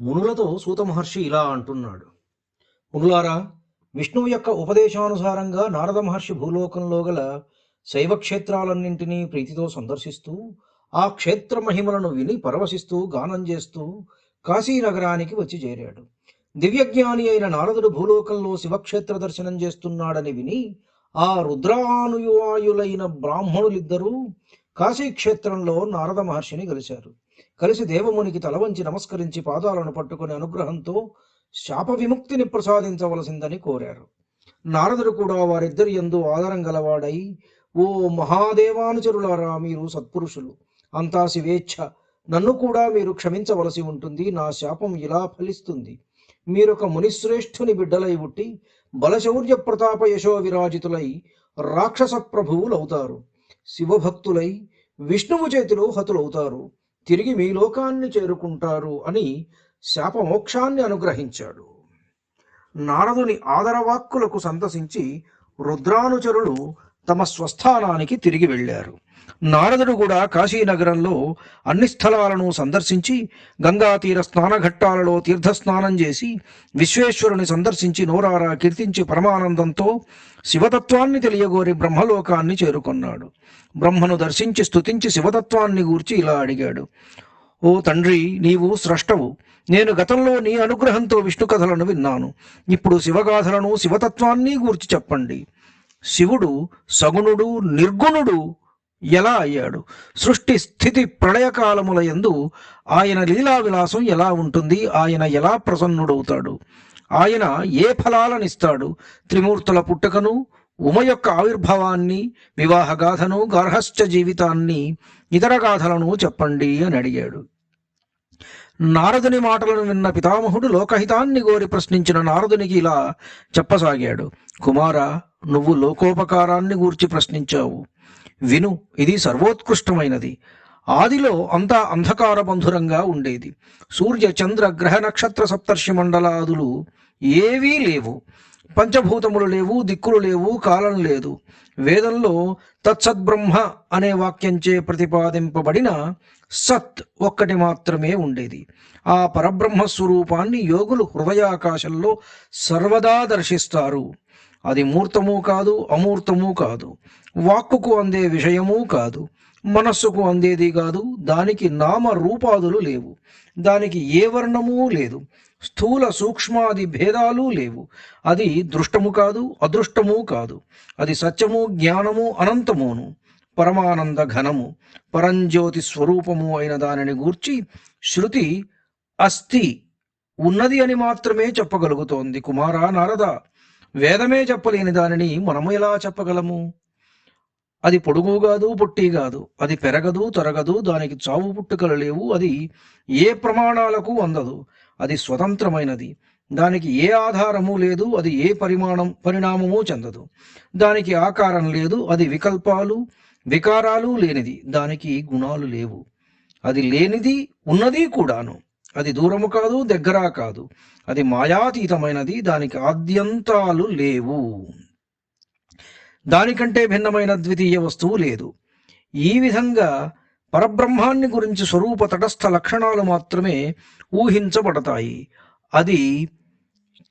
మునులతో సూత మహర్షి ఇలా అంటున్నాడు. మునులారా విష్ణువు యొక్క ఉపదేశానుసారంగా నారద మహర్షి భూలోకంలో గల శైవక్షేత్రాలన్నింటినీ ప్రీతితో సందర్శిస్తూ ఆ క్షేత్ర మహిమలను విని పరవశిస్తూ గానం చేస్తూ కాశీనగరానికి వచ్చి చేరాడు. దివ్యజ్ఞాని అయిన నారదుడు భూలోకంలో శివక్షేత్ర దర్శనం చేస్తున్నాడని విని ఆ రుద్రానుయువాయులైన బ్రాహ్మణులిద్దరూ కాశీక్షేత్రంలో నారద మహర్షిని కలిశారు. కలిసి దేవమునికి తల వంచి నమస్కరించి పాదాలను పట్టుకుని అనుగ్రహంతో శాప విముక్తిని ప్రసాదించవలసిందని కోరారు. నారదుడు కూడా వారిద్దరి ఎందు ఆదరం గలవాడై ఓ మహాదేవానుచరులారా మీరు సత్పురుషులు. అంతా శివేచ్ఛ. నన్ను కూడా మీరు క్షమించవలసి ఉంటుంది. నా శాపం ఇలా ఫలిస్తుంది. మీరొక మునిశ్రేష్ఠుని బిడ్డలై పుట్టి బలశౌర్య ప్రతాప యశో విరాజితులై రాక్షస ప్రభువులవుతారు. శివభక్తులై విష్ణువు చేతిలో హతులవుతారు. తిరిగి మీ లోకాన్ని చేరుకుంటారు అని శాపమోక్షాన్ని అనుగ్రహించాడు. నారదుని ఆదరవాక్కులకు సంతసించి రుద్రానుచరులు తమ స్వస్థానానికి తిరిగి వెళ్ళారు. నారదుడు కూడా కాశీనగరంలో అన్ని స్థలాలను సందర్శించి గంగా తీర స్నానఘట్టాలలో తీర్థస్నానం చేసి విశ్వేశ్వరుని సందర్శించి నోరారా కీర్తించి పరమానందంతో శివతత్వాన్ని తెలియగోరి బ్రహ్మలోకాన్ని చేరుకొన్నాడు. బ్రహ్మను దర్శించి స్తుతించి శివతత్వాన్ని గూర్చి ఇలా అడిగాడు. ఓ తండ్రి నీవు స్రష్టవు. నేను గతంలో నీ అనుగ్రహంతో విష్ణు కథలను విన్నాను. ఇప్పుడు శివగాథలను శివతత్వాన్ని గూర్చి చెప్పండి. శివుడు సగుణుడు నిర్గుణుడు ఎలా అయ్యాడు? సృష్టి స్థితి ప్రళయకాలముల యందు ఆయన లీలా విలాసం ఎలా ఉంటుంది? ఆయన ఎలా ప్రసన్నుడవుతాడు? ఆయన ఏ ఫలాలనిస్తాడు? త్రిమూర్తుల పుట్టుకను ఉమ యొక్క ఆవిర్భావాన్ని వివాహ గాథను గార్హస్థ జీవితాన్ని ఇతర గాథలను చెప్పండి అని అడిగాడు. నారదుని మాటలను విన్న పితామహుడు లోకహితాన్ని గోరి ప్రశ్నించిన నారదునికి ఇలా చెప్పసాగాడు. కుమార నువ్వు లోకోపకారాన్ని గూర్చి ప్రశ్నించావు. విను ఇది సర్వోత్కృష్టమైనది. ఆదిలో అంతా అంధకార బంధురంగా ఉండేది. సూర్య చంద్ర గ్రహ నక్షత్ర సప్తర్షి మండలాదులు ఏవీ లేవు. పంచభూతములు లేవు దిక్కులు లేవు కాలం లేదు. వేదంలో తత్సద్బ్రహ్మ అనే వాక్యంచే ప్రతిపాదింపబడిన సత్ ఒక్కటి మాత్రమే ఉండేది. ఆ పరబ్రహ్మ స్వరూపాన్ని యోగులు హృదయాకాశంలో సర్వదా దర్శిస్తారు. అది మూర్తము కాదు అమూర్తము కాదు. వాక్కుకు అందే విషయము కాదు మనస్సుకు అందేది కాదు దానికి నామ రూపాదులు లేవు. దానికి ఏ వర్ణము లేదు స్థూల సూక్ష్మాది భేదాలు లేవు. అది దృష్టము కాదు అదృష్టము కాదు. అది సత్యము జ్ఞానము అనంతమును. పరమానంద ఘనము పరంజ్యోతి స్వరూపము అయిన దానిని గూర్చి శృతి అస్థి ఉన్నది అని మాత్రమే చెప్పగలుగుతోంది. కుమారా నారద వేదమే చెప్పలేని దానిని మనము ఎలా చెప్పగలము? అది పొడుగు కాదు పొట్టి కాదు. అది పెరగదు తరగదు దానికి చావు పుట్టుకలు లేవు. అది ఏ ప్రమాణాలకు అందదు. అది స్వతంత్రమైనది. దానికి ఏ ఆధారము లేదు అది ఏ పరిమాణం పరిణామము చెందదు. దానికి ఆకారం లేదు అది వికల్పాలు వికారాలు లేనిది. దానికి గుణాలు లేవు. అది లేనిది ఉన్నది కూడాను. అది దూరము కాదు దగ్గర కాదు. అది మాయాతీతమైనది దానికి ఆద్యంతాలు లేవు. దానికంటే భిన్నమైన ద్వితీయ వస్తువు లేదు. ఈ విధంగా పరబ్రహ్మాన్ని గురించి స్వరూప తటస్థ లక్షణాలు మాత్రమే ఊహించబడతాయి. అది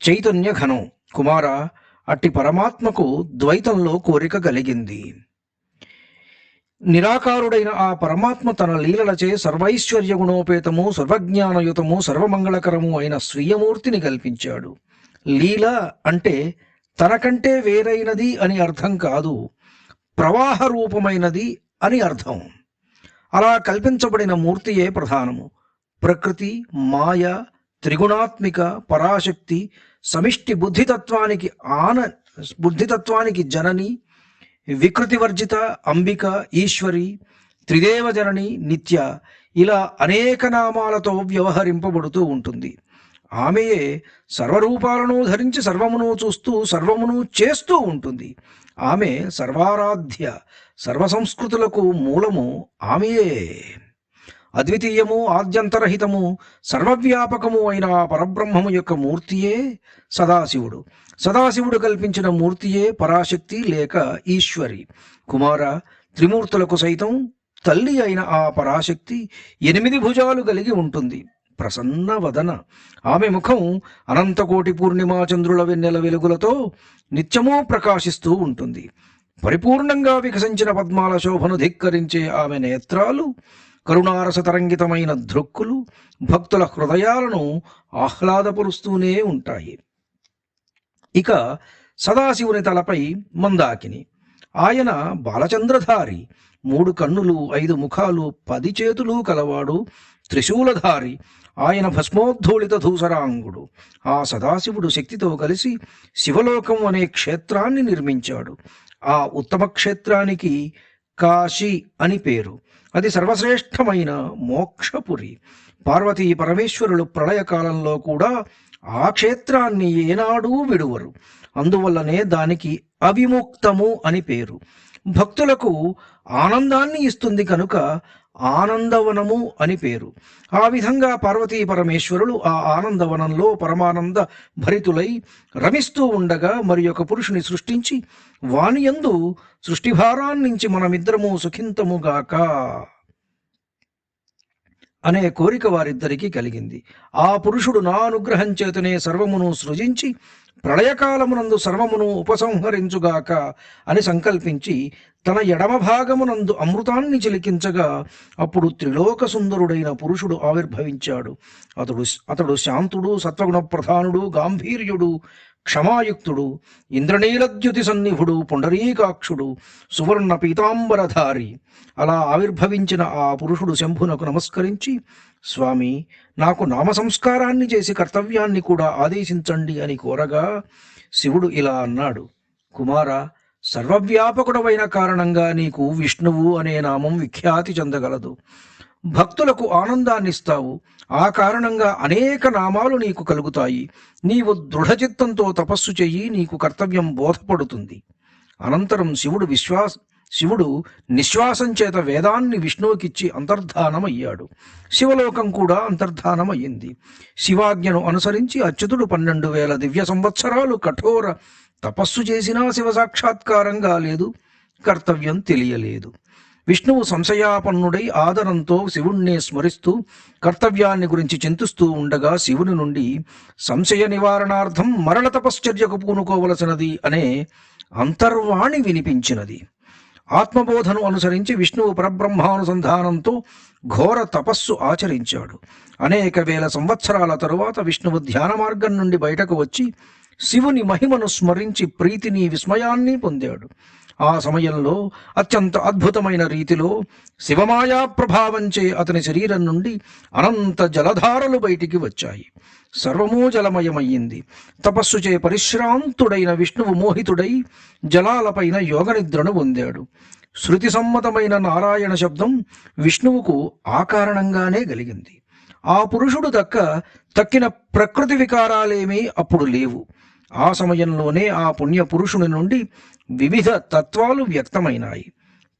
చైతన్య ఘనం. కుమార అట్టి పరమాత్మకు ద్వైతంలో కోరిక కలిగింది. నిరాకారుడైన ఆ పరమాత్మ తన లీలలచే సర్వైశ్వర్య గుణోపేతము సర్వజ్ఞానయుతము సర్వమంగళకరము అయిన స్వీయమూర్తిని కల్పించాడు. లీల అంటే తనకంటే వేరైనది అని అర్థం కాదు ప్రవాహ రూపమైనది అని అర్థం. అలా కల్పించబడిన మూర్తియే ప్రధానము. ప్రకృతి మాయ త్రిగుణాత్మిక పరాశక్తి సమిష్టి బుద్ధితత్వానికి ఆన బుద్ధితత్వానికి జనని వికృతి వర్జిత అంబిక ఈశ్వరి త్రిదేవజనని నిత్య ఇలా అనేక నామాలతో వ్యవహరింపబడుతూ ఉంటుంది. ఆమెయే సర్వరూపాలను ధరించి సర్వమును చూస్తూ సర్వమును చేస్తూ ఉంటుంది. ఆమె సర్వారాధ్య సర్వ సంస్కృతులకు మూలము ఆమెయే. అద్వితీయము ఆద్యంతరహితము సర్వవ్యాపకము అయిన ఆ పరబ్రహ్మము యొక్క మూర్తియే సదాశివుడు. సదాశివుడు కల్పించిన మూర్తియే పరాశక్తి లేక ఈశ్వరి. కుమార త్రిమూర్తులకు సైతం తల్లి అయిన ఆ పరాశక్తి ఎనిమిది భుజాలు కలిగి ఉంటుంది. ప్రసన్న వదన. ఆమె ముఖం అనంతకోటి పూర్ణిమా చంద్రుల వెన్నెల వెలుగులతో నిత్యమూ ప్రకాశిస్తూ ఉంటుంది. పరిపూర్ణంగా వికసించిన పద్మాల శోభను ధిక్కరించే ఆమె నేత్రాలు కరుణారస తరంగితమైన దృక్కులు భక్తుల హృదయాలను ఆహ్లాదపరుస్తూనే ఉంటాయి. ఇక సదాశివుని తలపై మందాకిని. ఆయన బాలచంద్రధారి. మూడు కన్నులు ఐదు ముఖాలు పది చేతులు కలవాడు త్రిశూలధారి. ఆయన భస్మోద్ధూళిత ధూసరాంగుడు. ఆ సదాశివుడు శక్తితో కలిసి శివలోకం అనే క్షేత్రాన్ని నిర్మించాడు. ఆ ఉత్తమ క్షేత్రానికి కాశీ అని పేరు. అది సర్వశ్రేష్టమైన మోక్షపురి. పార్వతీ పరమేశ్వరులు ప్రళయకాలంలో కూడా ఆ క్షేత్రాన్ని ఏనాడూ విడువరు. అందువల్లనే దానికి అవిముక్తము అని పేరు. భక్తులకు ఆనందాన్ని ఇస్తుంది కనుక ఆనందవనము అని పేరు. ఆ విధంగా పార్వతీ పరమేశ్వరులు ఆ ఆనందవనంలో పరమానంద భరితులై రమిస్తూ ఉండగా మరి ఒక పురుషుని సృష్టించి వానియందు సృష్టిభారాన్నించి మనమిద్దరము సుఖింతముగాక అనే కోరిక వారిద్దరికీ కలిగింది. ఆ పురుషుడు నా అనుగ్రహం చేతనే సర్వమును సృజించి ప్రళయకాలమునందు సర్వమును ఉపసంహరించుగాక అని సంకల్పించి తన ఎడమ భాగమునందు అమృతాన్ని చిలికించగా అప్పుడు త్రిలోక సుందరుడైన పురుషుడు ఆవిర్భవించాడు. అతడు అతడు శాంతుడు సత్వగుణ ప్రధానుడు గాంభీర్యుడు క్షమాయుక్తుడు ఇంద్రనీలద్యుతి సన్నిహుడు పుండరీకాక్షుడు సువర్ణ పీతాంబరధారి. అలా ఆవిర్భవించిన ఆ పురుషుడు శంభునకు నమస్కరించి స్వామి నాకు నామ సంస్కారాన్ని చేసి కర్తవ్యాన్ని కూడా ఆదేశించండి అని కోరగా శివుడు ఇలా అన్నాడు. కుమార సర్వవ్యాపకుడవైన కారణంగా నీకు విష్ణువు అనే నామం విఖ్యాతి చెందగలదు. భక్తులకు ఆనందాన్నిస్తావు. ఆ కారణంగా అనేక నామాలు నీకు కలుగుతాయి. నీవు దృఢచిత్తంతో తపస్సు చెయ్యి నీకు కర్తవ్యం బోధపడుతుంది. అనంతరం శివుడు విశ్వాస శివుడు నిశ్వాసం చేత వేదాన్ని విష్ణువుకిచ్చి అంతర్ధానమయ్యాడు. శివలోకం కూడా అంతర్ధానమయ్యింది. శివాజ్ఞను అనుసరించి అచ్యుతుడు పన్నెండు వేల దివ్య సంవత్సరాలు కఠోర తపస్సు చేసినా శివ సాక్షాత్కారం కాలేదు కర్తవ్యం తెలియలేదు. విష్ణువు సంశయాపన్నుడై ఆదరంతో శివుణ్ణి స్మరిస్తూ కర్తవ్యాన్ని గురించి చింతిస్తూ ఉండగా శివుని నుండి సంశయ నివారణార్థం మరణ తపశ్చర్యకు పూనుకోవలసినది అనే అంతర్వాణి వినిపించినది. ఆత్మబోధను అనుసరించి విష్ణువు పరబ్రహ్మానుసంధానంతో ఘోర తపస్సు ఆచరించాడు. అనేక వేల సంవత్సరాల తరువాత విష్ణువు ధ్యాన మార్గం నుండి బయటకు వచ్చి శివుని మహిమను స్మరించి ప్రీతిని విస్మయాన్ని పొందాడు. ఆ సమయంలో అత్యంత అద్భుతమైన రీతిలో శివమాయా ప్రభావంచే అతని శరీరం నుండి అనంత జలధారలు బయటికి వచ్చాయి. సర్వమూ జలమయమయ్యింది. తపస్సుచే పరిశ్రాంతుడైన విష్ణువు మోహితుడై జలాలపైన యోగనిద్రను పొందాడు. శృతి సమ్మతమైన నారాయణ శబ్దం విష్ణువుకు ఆ కారణంగానే కలిగింది. ఆ పురుషుడు దక్క తక్కిన ప్రకృతి వికారాలేమీ అప్పుడు లేవు. ఆ సమయంలోనే ఆ పుణ్య పురుషుని నుండి వివిధ తత్వాలు వ్యక్తమైనాయి.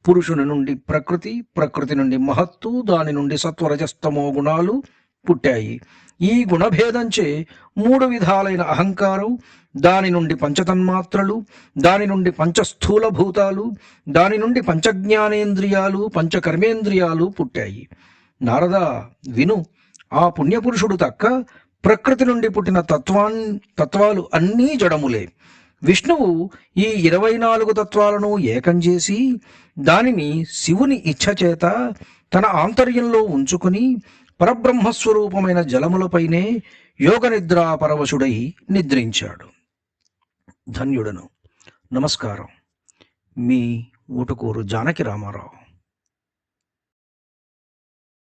పురుషుని నుండి ప్రకృతి ప్రకృతి నుండి మహత్తు దాని నుండి సత్వరజస్తమో గుణాలు పుట్టాయి. ఈ గుణభేదంచే మూడు విధాలైన అహంకారం దాని నుండి పంచతన్మాత్రలు దాని నుండి పంచస్థూల భూతాలు దాని నుండి పంచజ్ఞానేంద్రియాలు పంచకర్మేంద్రియాలు పుట్టాయి. నారద విను ఆ పుణ్యపురుషుడు తక్క ప్రకృతి నుండి పుట్టిన తత్వాన్ తత్వాలు అన్నీ జడములే. విష్ణువు ఈ ఇరవై నాలుగు తత్వాలను ఏకం చేసి దానిని శివుని ఇచ్ఛ చేత తన ఆంతర్యంలో ఉంచుకుని పరబ్రహ్మస్వరూపమైన జలములపైనే యోగ నిద్రా పరవశుడై నిద్రించాడు. ధన్యుడను. నమస్కారం. మీ ఊటుకూరు జానకి రామారావు.